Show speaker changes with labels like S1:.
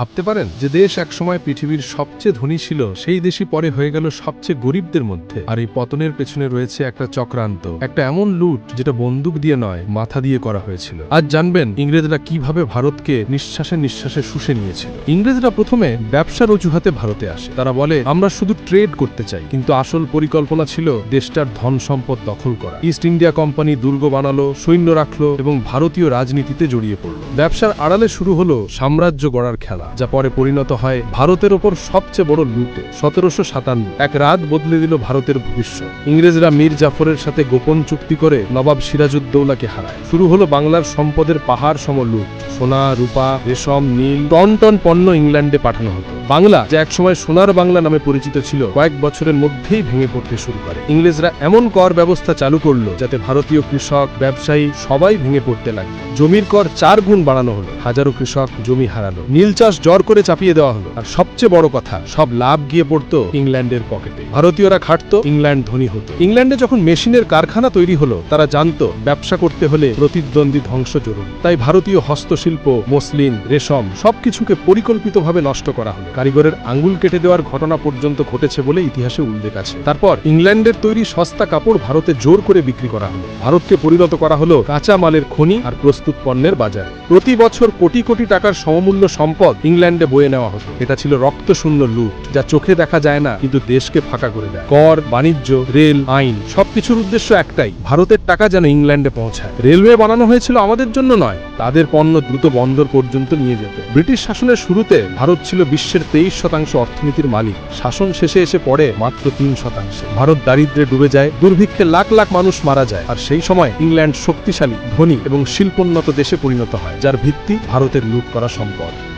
S1: ভাবতে পারেন যে দেশ একসময় পৃথিবীর সবচেয়ে ধনী ছিল, সেই দেশই পরে হয়ে গেল সবচেয়ে গরিবদের মধ্যে। আর এই পতনের পেছনে রয়েছে একটা চক্রান্ত, একটা এমন লুট যেটা বন্দুক দিয়ে নয়, মাথা দিয়ে করা হয়েছিল। আজ জানবেন ইংরেজরা কীভাবে ভারতকে নিঃশ্বাসে নিঃশ্বাসে শুষে নিয়েছিল। ইংরেজরা প্রথমে ব্যবসার অজুহাতে ভারতে আসে। তারা বলে, আমরা শুধু ট্রেড করতে চাই। কিন্তু আসল পরিকল্পনা ছিল দেশটার ধন সম্পদ দখল করা। ইস্ট ইন্ডিয়া কোম্পানি দুর্গ বানালো, সৈন্য রাখল এবং ভারতীয় রাজনীতিতে জড়িয়ে পড়ল। ব্যবসার আড়ালে শুরু হলো সাম্রাজ্য গড়ার খেলা। যা পরে পরিণত হয় ভারতের ওপর সবচেয়ে বড় লুটে, সতেরোশো সাতান্ন। এক রাত বদলে দিল ভারতের ভবিষ্যৎ। ইংরেজরা মীর জাফরের সাথে গোপন চুক্তি করে নবাব সিরাজউদ্দৌলাকে হারায়। শুরু হলো বাংলার সম্পদের পাহাড় সম লুট। সোনা, রূপা, রেশম, নীল, টন টন পণ্য ইংল্যান্ডে পাঠানো হতো। বাংলা, যা একসময় সোনার বাংলা নামে পরিচিত ছিল, কয়েক বছরের মধ্যেই ভেঙে পড়তে শুরু করে। ইংরেজরা এমন কর ব্যবস্থা চালু করল, যাতে ভারতীয় কৃষক, ব্যবসায়ী সবাই ভেঙে পড়তে লাগল। জমির কর চার গুণ বাড়ানো হলো, হাজারো কৃষক জমি হারালো। নীল চাষ জর করে চাপিয়ে দেওয়া হলো। আর সবচেয়ে বড় কথা, সব লাভ গিয়ে পড়তো ইংল্যান্ডের পকেটে। ভারতীয়রা খাটতো, ইংল্যান্ড ধনী হতো। ইংল্যান্ডে যখন মেশিনের কারখানা তৈরি হলো, তারা জানতো, ব্যবসা করতে হলে প্রতিদ্বন্দ্বী ধ্বংস জরুরি। তাই ভারতীয় হস্তশিল্প, মসলিন, রেশম সবকিছুকে পরিকল্পিতভাবে নষ্ট করা হলো। কারিগরের আঙ্গুল কেটে দেওয়ার ঘটনা পর্যন্ত ঘটেছে বলে ইতিহাসে উল্লেখ আছে। তারপর ইংল্যান্ডের তৈরি সস্তা কাপড় ভারতে জোর করে বিক্রি করা হলো। ভারতকে পরিণত করা হলো কাঁচা মালের খনি আর প্রস্তুত পণ্যের বাজার। প্রতি বছর কোটি কোটি টাকার সমমূল্য সম্পদ ইংল্যান্ডে বয়ে নেওয়া হতো। এটা ছিল রক্তশূন্য লুট, যা চোখে দেখা যায় না, কিন্তু দেশকে ফাঁকা করে দেয়। কর, বাণিজ্য, রেল, আইন, সবকিছুর উদ্দেশ্য একটাই, ভারতের টাকা যেন ইংল্যান্ডে পৌঁছায়। রেলওয়ে বানানো হয়েছিল আমাদের জন্য নয়, তাদের পণ্য দ্রুত বন্দর পর্যন্ত নিয়ে যেতে। ব্রিটিশ শাসনের শুরুতে ভারত ছিল বিশ্বের তেইশ শতাংশ অর্থনীতির মালিক। শাসন শেষে এসে পড়ে মাত্র তিন শতাংশে। ভারত দারিদ্রে ডুবে যায়, দুর্ভিক্ষে লাখ লাখ মানুষ মারা যায়, আর সেই সময় ইংল্যান্ড শক্তিশালী, ধনী এবং শিল্পোন্নত দেশে পরিণত হয়, যার ভিত্তি ভারতের লুট করা সম্পদ।